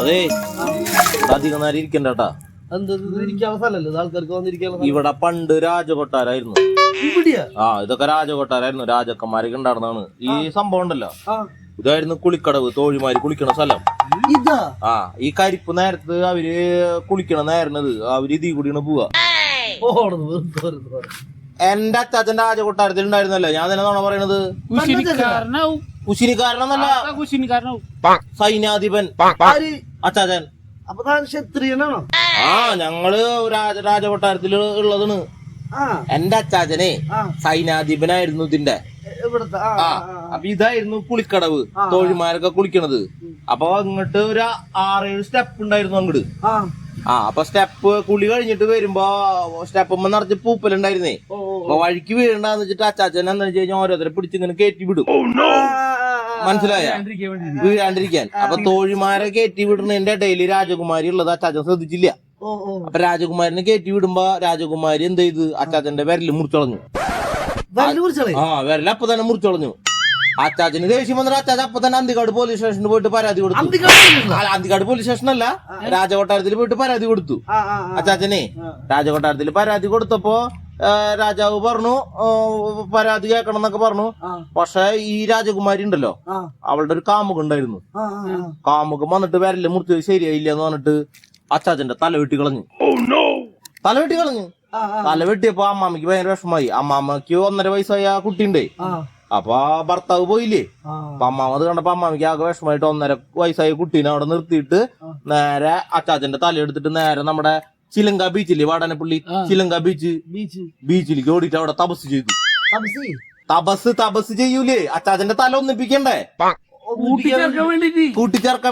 അതെ അധികം നേരം ഇവിടെ പണ്ട് രാജകൊട്ടാരായിരുന്നു. ആ ഇതൊക്കെ രാജകൊട്ടാരായിരുന്നു. രാജക്കന്മാരൊക്കെ ഉണ്ടായിരുന്നാണ് ഈ സംഭവം ഉണ്ടല്ലോ. ഇതായിരുന്നു കുളിക്കടവ് തോഴിമാര് കുളിക്കണ സ്ഥലം. ആ ഈ കരിപ്പ് നേരത്ത് അവർ കുളിക്കണ നേരണത് അവർ ഇതി കൂടിയാണ് പോവാ. എന്റെ അച്ചാച്ചന്റെ രാജകൊട്ടാരത്തിൽ ഉണ്ടായിരുന്നല്ലോ. ഞാൻ തന്നെ നോണ പറയണത്. ആ കുശിനിക്കാരനാവും? സൈന്യാധിപൻ. ആര്? അച്ചാച്ചൻ. അപ്പൊ താൻ ക്ഷത്രിയനാണോ? ആ ഞങ്ങൾ രാജ രാജകൊട്ടാരത്തിൽ ഉള്ളതാണ്. ആ. എന്റെ അച്ചാച്ചനെ സൈനാധിപനായിരുന്നു സൈന്യാധിപനായിരുന്നു ഇതിന്റെ. അപ്പൊ ഇതായിരുന്നു കുളിക്കടവ്. തോഴിമാരൊക്കെ കുളിക്കണത്. അപ്പൊ ഇങ്ങോട്ട് ഒരു ആറേഴ് സ്റ്റെപ്പ് ഉണ്ടായിരുന്നു അങ്ങോട്ട് ആ. അപ്പൊ സ്റ്റെപ്പ് കുളി കഴിഞ്ഞിട്ട് വരുമ്പോ സ്റ്റെപ്പ് നിറച്ച് പൂപ്പലുണ്ടായിരുന്നേ. അപ്പൊ വഴിക്ക് വീഴണ്ടെന്ന് വെച്ചിട്ട് അച്ചാച്ചൻ എന്താ വെച്ച് കഴിഞ്ഞാൽ ഓരോരുത്തരെ പിടിച്ച് ഇങ്ങനെ കയറ്റി വിടും. മനസ്സിലായ? വീഴാണ്ടിരിക്കാൻ അപ്പൊ തോഴിമാരെ കയറ്റി വിടുന്നതിന്റെ ഇടയിൽ രാജകുമാരി ഉള്ളത് അച്ചാച്ചൻ ശ്രദ്ധിച്ചില്ല. അപ്പൊ രാജകുമാരനെ കയറ്റി വിടുമ്പോ രാജകുമാരി എന്ത് ചെയ്ത്? അച്ചാച്ചന്റെ വിരൽ മുറിച്ചളഞ്ഞു? ആ വിരൽ അപ്പൊ തന്നെ മുറിച്ചളഞ്ഞു. അച്ചാച്ചന് ദേഷ്യം വന്നിട്ട് അച്ചാച്ച അപ്പൊ തന്നെ അന്തിക്കാട് പോലീസ് സ്റ്റേഷനിൽ പോയിട്ട് പരാതി കൊടുത്തു. അന്തികാട് അന്തിക്കാട് പോലീസ് സ്റ്റേഷനല്ല രാജകൊട്ടാരത്തിൽ പോയിട്ട് പരാതി കൊടുത്തു. ആ ആ ആ. അച്ചാച്ചനെ രാജകൊട്ടാരത്തിൽ പരാതി കൊടുത്തപ്പോ ആ, രാജാവ് പറഞ്ഞു ആ, പരാതി കേൾക്കണം എന്നൊക്കെ പറഞ്ഞു. പക്ഷെ ഈ രാജകുമാരി ഉണ്ടല്ലോ അവളുടെ ഒരു കാമുക ഉണ്ടായിരുന്നു. കാമുകം വന്നിട്ട് വരൽ മുറിച്ച് ശരിയായില്ല എന്ന് പറഞ്ഞിട്ട് അച്ചാച്ചന്റെ തല വെട്ടി കളഞ്ഞു. തല വെട്ടി കളഞ്ഞു. തല വെട്ടിയപ്പോ അമ്മാമ്മക്ക് ഭയങ്കര വിഷമായി അമ്മാമ്മക്ക് ഒന്നര വയസ്സായ ആ കുട്ടിയുണ്ടേ. ആ. അപ്പൊ ആ ഭർത്താവ് പോയില്ലേ? അപ്പൊ അമ്മാമ അത് കണ്ടപ്പോ അമ്മാമിക്ക് ആകെ വിഷമായിട്ട് ഒന്നര വയസ്സായ കുട്ടീനെ അവിടെ നിർത്തിയിട്ട് നേരെ അച്ചാച്ചന്റെ തല എടുത്തിട്ട് നേരെ നമ്മുടെ ചിലങ്ക ബീച്ചില്ലേ വാടാനപ്പള്ളി? ചിലങ്ക ബീച്ച് ബീച്ച് ബീച്ചിലേക്ക് ഓടിയിട്ട് അവിടെ തപസ് ചെയ്തു. തപസി? തപസ് ചെയ്യൂലേ? അച്ചാച്ചന്റെ തല ഒന്നിപ്പിക്കണ്ടേ? കൂട്ടിച്ചേർക്കാൻ വേണ്ടിട്ട്.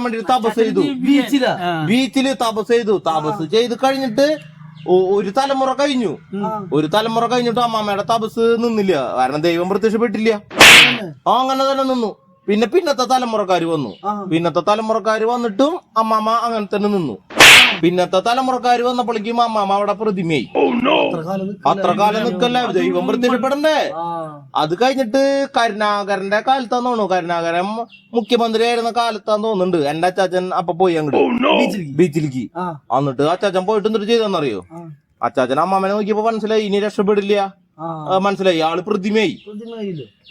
വേണ്ടി തപസ് ചെയ്തു. ബീച്ചിൽ ബീച്ചിൽ തപസ് ചെയ്തു. തപസ് ചെയ്ത് കഴിഞ്ഞിട്ട് ഒരു തലമുറ കഴിഞ്ഞു. ഒരു തലമുറ കഴിഞ്ഞിട്ട് അമ്മാമ്മയുടെ തപസ് നിന്നില്ല. കാരണം ദൈവം പ്രത്യക്ഷപ്പെട്ടില്ല. ആ അങ്ങനെ തന്നെ നിന്നു. പിന്നെ പിന്നത്തെ തലമുറക്കാര് വന്നു. പിന്നത്തെ തലമുറക്കാര് വന്നിട്ടും അമ്മാമ്മ അങ്ങനെ തന്നെ നിന്നു. പിന്നത്തെ തലമുറക്കാര് വന്നപ്പോഴേക്കും അമ്മാമ്മ അവിടെ പ്രതിമയായി. അത്ര കാലം നിക്കല്ല ദൈവം പ്രത്യക്ഷപ്പെടണ്ടേ ആ. അത് കഴിഞ്ഞിട്ട് കരുണാകരന്റെ കാലത്താന്ന് തോന്നുന്നു കരുണാകരൻ മുഖ്യമന്ത്രി ആയിരുന്ന കാലത്താന്ന് തോന്നുന്നുണ്ട്. എന്റെ അച്ചാച്ചൻ അപ്പൊ പോയി അങ്ങോട്ട് ബീച്ചിലേക്ക്. ബീച്ചിലേക്ക്. ആ. എന്നിട്ട് അച്ചാച്ചൻ പോയിട്ട് എന്നിട്ട് ചെയ്തെന്നറിയോ അച്ചാച്ചൻ അമ്മാമനെ നോക്കിയപ്പോ മനസ്സിലായി ഇനി രക്ഷപ്പെടില്ല. മനസ്സിലായി. ആൾ പ്രതിമയായി.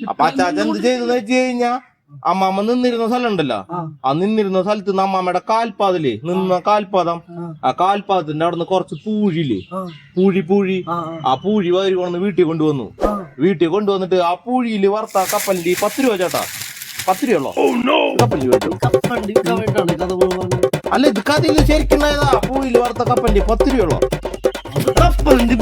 അപ്പൊ അച്ചാച്ചൻ എന്ത് ചെയ്തെന്ന് വെച്ച് കഴിഞ്ഞാ അമ്മാമ്മ നിന്നിരുന്ന സ്ഥലം ഉണ്ടല്ലോ ആ നിന്നിരുന്ന സ്ഥലത്ത് നിന്ന് അമ്മാമ്മയുടെ കാൽപാതിൽ നിന്ന കാൽപാദം. ആ. കാൽപാദത്തിന്റെ അവിടെ നിന്ന് കുറച്ച് പൂഴിയില്ലേ? ആ. പൂഴി പൂഴി. ആ പൂഴി വാരി കൊണ്ടുവന്ന് വീട്ടിൽ കൊണ്ടുവന്നു. വീട്ടിൽ കൊണ്ടുവന്നിട്ട് ആ പൂഴിയിൽ വറുത്ത കപ്പലിന്റെ പത്ത് രൂപ ചേട്ടാ. പത്ത് രൂപ കവേണ്ടാണ് കഥ മുഴുവൻ അല്ല ഇത് കഥയിൽ ശരിക്കുണ്ടായതാ പൂഴിയിൽ വറുത്ത കപ്പലിന്റെ പത്ത് രൂപ കപ്പണ്ടി